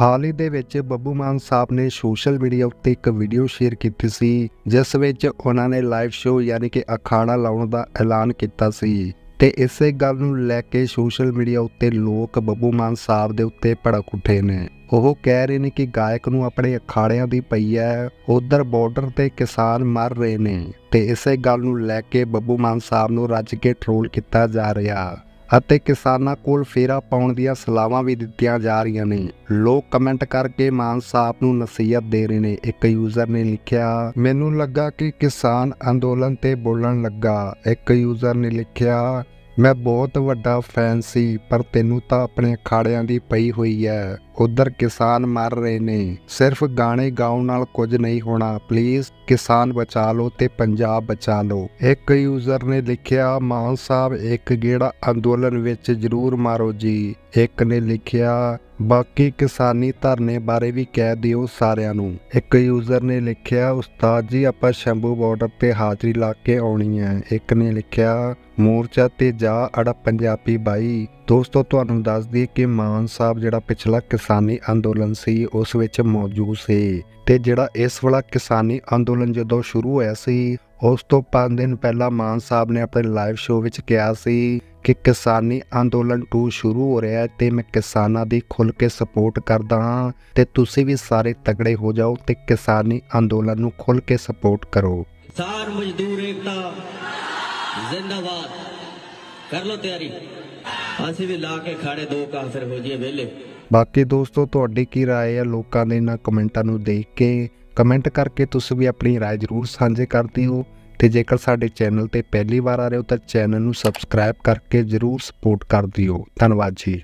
ਹਾਲ ਹੀ ਦੇ ਵਿੱਚ ਬੱਬੂ ਮਾਨ ਸਾਹਿਬ ਨੇ ਸੋਸ਼ਲ ਮੀਡੀਆ ਉੱਤੇ ਇੱਕ ਵੀਡੀਓ ਸ਼ੇਅਰ ਕੀਤੀ ਸੀ, ਜਿਸ ਵਿੱਚ ਉਹਨਾਂ ਨੇ ਲਾਈਵ ਸ਼ੋਅ ਯਾਨੀ ਕਿ ਅਖਾੜਾ ਲਾਉਣ ਦਾ ਐਲਾਨ ਕੀਤਾ ਸੀ। ਤੇ ਇਸੇ ਗੱਲ ਨੂੰ ਲੈ ਕੇ ਸੋਸ਼ਲ ਮੀਡੀਆ ਉੱਤੇ ਲੋਕ ਬੱਬੂ ਮਾਨ ਸਾਹਿਬ ਦੇ ਉੱਤੇ ਭੜਕ ਉੱਠੇ ਨੇ। ਉਹ ਕਹਿ ਰਹੇ ਨੇ ਕਿ ਗਾਇਕ ਨੂੰ ਆਪਣੇ ਅਖਾੜਿਆਂ ਦੀ ਪਈ ਹੈ ਉਧਰ ਬਾਰਡਰ ਤੇ ਕਿਸਾਨ ਮਰ ਰਹੇ ਨੇ। ਤੇ ਇਸੇ ਗੱਲ ਨੂੰ ਲੈ ਕੇ ਬੱਬੂ ਮਾਨ ਸਾਹਿਬ ਨੂੰ ਰੱਜ ਕੇ ਟ੍ਰੋਲ ਕੀਤਾ ਜਾ ਰਿਹਾ। ਅਤੇ ਕਿਸਾਨਾਂ ਕੋਲ ਫੇਰਾ ਪਾਉਣ ਦੀਆਂ ਸਲਾਹਾਂ ਵੀ ਦਿੱਤੀਆਂ ਜਾ ਰਹੀਆਂ ਨੇ। ਲੋਕ ਕਮੈਂਟ ਕਰਕੇ ਮਾਨ ਸਾਹਿਬ ਨੂੰ ਨਸੀਹਤ ਦੇ ਰਹੇ ਨੇ। ਇੱਕ ਯੂਜ਼ਰ ਨੇ ਲਿਖਿਆ, ਮੈਨੂੰ ਲੱਗਾ ਕਿ ਕਿਸਾਨ ਅੰਦੋਲਨ ਤੇ ਬੋਲਣ ਲੱਗਾ। ਇੱਕ ਯੂਜ਼ਰ ਨੇ ਲਿਖਿਆ ਮੈਂ ਬਹੁਤ ਵੱਡਾ ਫੈਨ ਸੀ, ਪਰ ਤੈਨੂੰ ਤਾਂ ਆਪਣੇ ਅਖਾੜਿਆਂ ਦੀ ਪਈ ਹੋਈ ਹੈ ਉਧਰ ਕਿਸਾਨ ਮਰ ਰਹੇ ਨੇ। ਸਿਰਫ ਗਾਣੇ ਗਾਉਣ ਨਾਲ ਕੁਝ ਨਹੀਂ ਹੋਣਾ। ਪਲੀਜ਼, ਕਿਸਾਨ ਬਚਾ ਲਓ ਤੇ ਪੰਜਾਬ ਬਚਾ ਲਓ। ਇੱਕ ਯੂਜ਼ਰ ਨੇ ਲਿਖਿਆ, ਮਾਨ ਸਾਹਿਬ, ਇੱਕ ਗੇੜਾ ਅੰਦੋਲਨ ਵਿੱਚ ਜ਼ਰੂਰ ਮਾਰੋ ਜੀ। ਇੱਕ ਨੇ ਲਿਖਿਆ, ਬਾਕੀ ਕਿਸਾਨੀ ਧਰਨੇ ਬਾਰੇ ਵੀ ਕਹਿ ਦਿਓ ਸਾਰਿਆਂ ਨੂੰ। ਇੱਕ ਯੂਜ਼ਰ ਨੇ ਲਿਖਿਆ, ਉਸਤਾਦ ਜੀ, ਆਪਾਂ ਸ਼ੰਭੂ ਬਾਰਡਰ ਤੇ ਹਾਜ਼ਰੀ ਲਾ ਕੇ ਆਉਣੀ ਹੈ ਇੱਕ ਨੇ ਲਿਖਿਆ ਮੋਰਚਾ ਤੇ ਜਾ ਅੜਾ ਪੰਜਾਬੀ ਬਾਈ। ਦੋਸਤੋ, ਤੁਹਾਨੂੰ ਦੱਸ ਦਈਏ ਕਿ ਮਾਨ ਸਾਹਿਬ ਜਿਹੜਾ ਪਿਛਲਾ ਕਿਸਾਨੀ ਅੰਦੋਲਨ ਸੀ, ਉਸ ਵਿੱਚ ਮੌਜੂਦ ਸੀ ਤੇ ਜਿਹੜਾ ਇਸ ਵਾਲਾ ਕਿਸਾਨੀ ਅੰਦੋਲਨ ਜਦੋਂ ਸ਼ੁਰੂ ਹੋਇਆ ਸੀ, ਉਸ ਤੋਂ 5 ਦਿਨ ਪਹਿਲਾਂ ਮਾਨ ਸਾਹਿਬ ਨੇ ਆਪਣੇ ਲਾਈਵ ਸ਼ੋਅ ਵਿੱਚ ਕਿਹਾ ਸੀ ਕਿ ਕਿਸਾਨੀ ਅੰਦੋਲਨ 2 ਸ਼ੁਰੂ ਹੋ ਰਿਹਾ ਹੈ ਤੇ ਮੈਂ ਕਿਸਾਨਾਂ ਦੀ ਖੁੱਲ ਕੇ ਸਪੋਰਟ ਕਰਦਾ ਹਾਂ ਤੇ ਤੁਸੀਂ ਵੀ ਸਾਰੇ ਤਗੜੇ ਹੋ ਜਾਓ ਤੇ ਕਿਸਾਨੀ ਅੰਦੋਲਨ ਨੂੰ ਖੁੱਲ ਕੇ ਸਪੋਰਟ ਕਰੋ। ਕਿਸਾਨ ਮਜ਼ਦੂਰ ਏਕਤਾ ਜ਼ਿੰਦਾਬਾਦ ਕਰ ਲੋ ਤਿਆਰੀ ਅਸੀਂ ਵੀ ਲਾ ਕੇ ਖਾੜੇ ਦੋ ਕਾਫਰ ਹੋ ਜੀਏ ਵਿਹਲੇ ਬਾਕੀ ਦੋਸਤੋ ਤੁਹਾਡੀ ਕੀ رائے ਹੈ ਲੋਕਾਂ ਦੇ ਇਹਨਾਂ ਕਮੈਂਟਾਂ ਨੂੰ ਦੇਖ ਕੇ ਕਮੈਂਟ ਕਰਕੇ ਤੁਸੀਂ ਵੀ ਆਪਣੀ رائے ਜ਼ਰੂਰ ਸਾਂਝੇ ਕਰਦੇ ਹੋ ਤੇ ਜੇਕਰ ਸਾਡੇ ਚੈਨਲ ਤੇ ਪਹਿਲੀ ਵਾਰ ਆ ਰਹੇ ਹੋ ਤਾਂ ਚੈਨਲ ਨੂੰ ਸਬਸਕ੍ਰਾਈਬ ਕਰਕੇ ਜ਼ਰੂਰ ਸਪੋਰਟ ਕਰ ਦਿਓ ਧੰਨਵਾਦ ਜੀ